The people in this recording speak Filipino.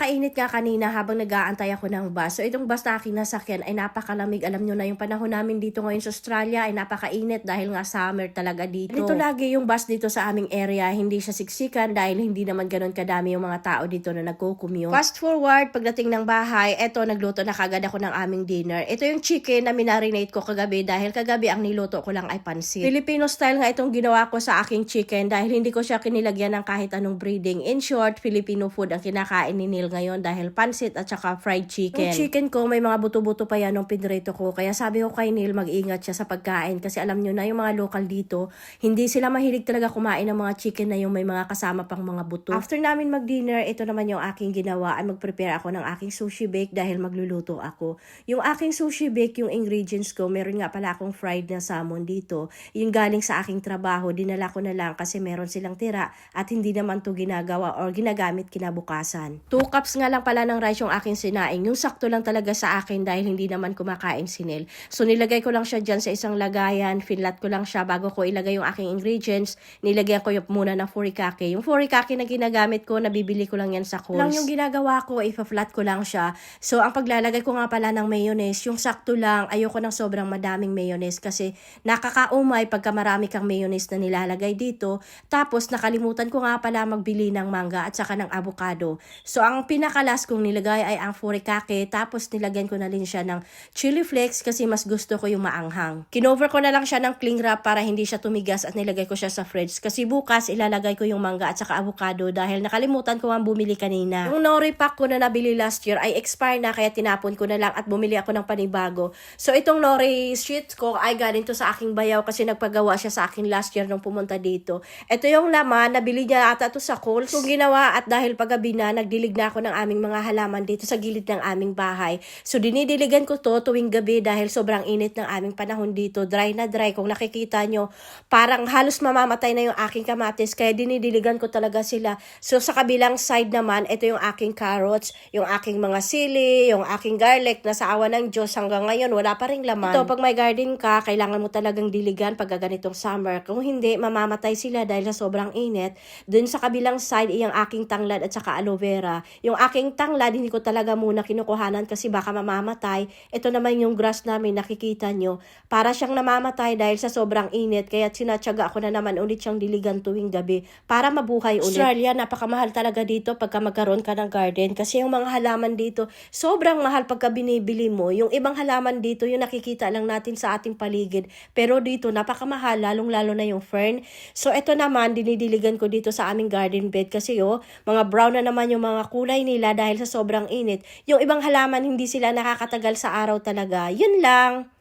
napakainit nga kanina habang nag-aantay ako ng bus. So itong bus na aking nasakyan ay napakalamig. Alam nyo na yung panahon namin dito ngayon sa Australia ay napakainit dahil nga summer talaga dito. Dito lagi yung bus dito sa aming area. Hindi siya siksikan dahil hindi naman ganun kadami yung mga tao dito na nagko-commute. Fast forward, pagdating ng bahay, eto nagluto na kagad ako ng aming dinner. Ito yung chicken na minarinate ko kagabi dahil kagabi ang niluto ko lang ay pansit. Filipino style nga itong ginawa ko sa aking chicken dahil hindi ko siya kinilagyan ng kahit anong breeding. In short, Filipino food ang kinakain ni Neil ngayon dahil pansit at saka fried chicken. Yung chicken ko, may mga buto-buto pa yan nung pinrito ko. Kaya sabi ko kay Neil, mag-ingat siya sa pagkain kasi alam nyo na yung mga local dito, hindi sila mahilig talaga kumain ng mga chicken na yung may mga kasama pang mga buto. After namin mag-dinner, ito naman yung aking ginawa ay mag-prepare ako ng aking sushi bake dahil magluluto ako. Yung aking sushi bake, yung ingredients ko, meron nga pala akong fried na salmon dito. Yung galing sa aking trabaho, dinala ko na lang kasi meron silang tira at hindi naman to ginagawa or ginagamit kinabukasan. Two cups nga lang pala ng rice yung aking sinaing. Yung sakto lang talaga sa akin dahil hindi naman kumakain si Nel. So nilagay ko lang siya dyan sa isang lagayan, finlat ko lang siya bago ko ilagay yung aking ingredients. Nilagyan ko yung muna ng furikake. Yung furikake na ginagamit ko, nabibili ko lang yan sa Coles. Lang yung ginagawa ko, ipa-flat ko lang siya. So ang paglalagay ko nga pala ng mayonnaise, yung sakto lang, ayoko ng sobrang madaming mayonnaise kasi nakakaumay pagka marami kang mayonnaise na nilalagay dito. Tapos nakalimutan ko nga pala magbili ng mangga at saka ng avocado. So ang pinakalas kong nilagay ay ang furikake tapos nilagyan ko na rin siya ng chili flakes kasi mas gusto ko yung maanghang. Kinover ko na lang siya ng cling wrap para hindi siya tumigas at nilagay ko siya sa fridge kasi bukas ilalagay ko yung mangga at saka avocado dahil nakalimutan ko ang bumili kanina. Yung nori pack ko na nabili last year ay expire na kaya tinapon ko na lang at bumili ako ng panibago. So itong nori sheet ko ay galing to sa aking bayaw kasi nagpagawa siya sa akin last year nung pumunta dito. Ito yung laman, nabili niya ata to sa Coles. Kung ginawa at dahil paggabi na, nagdilig na ako ng aming mga halaman dito sa gilid ng aming bahay. So dinidiligan ko to tuwing gabi dahil sobrang init ng aming panahon dito. Dry na dry. Kung nakikita nyo, parang halos mamamatay na yung aking kamatis kaya dinidiligan ko talaga sila. So sa kabilang side naman, ito yung aking carrots, yung aking mga sili, yung aking garlic na sa awa ng Diyos hanggang ngayon wala pa ring laman. Ito, pag may garden ka, kailangan mo talagang diligan pag ganitong summer. Kung hindi, mamamatay sila dahil sa sobrang init. Dun sa kabilang side, yung aking tanglad at saka aloe vera. Yung aking tanglad, hindi ko talaga muna kinukuhanan kasi baka mamamatay. Ito naman yung grass namin, nakikita nyo. Para siyang namamatay dahil sa sobrang init. Kaya sinatsaga ako na naman ulit siyang diligan tuwing gabi para mabuhay ulit. Australia, napakamahal talaga dito pagka magkaroon ka ng garden. Kasi yung mga halaman dito, sobrang mahal pagka binibili mo. Yung ibang halaman dito, yung nakikita lang natin sa ating paligid. Pero dito, napakamahal, lalong-lalo na yung fern. So, ito naman, dinidiligan ko dito sa aming garden bed kasi oh, mga brown na naman yung mga kulay nila dahil sa sobrang init. Yung ibang halaman, hindi sila nakakatagal sa araw talaga. Yun lang.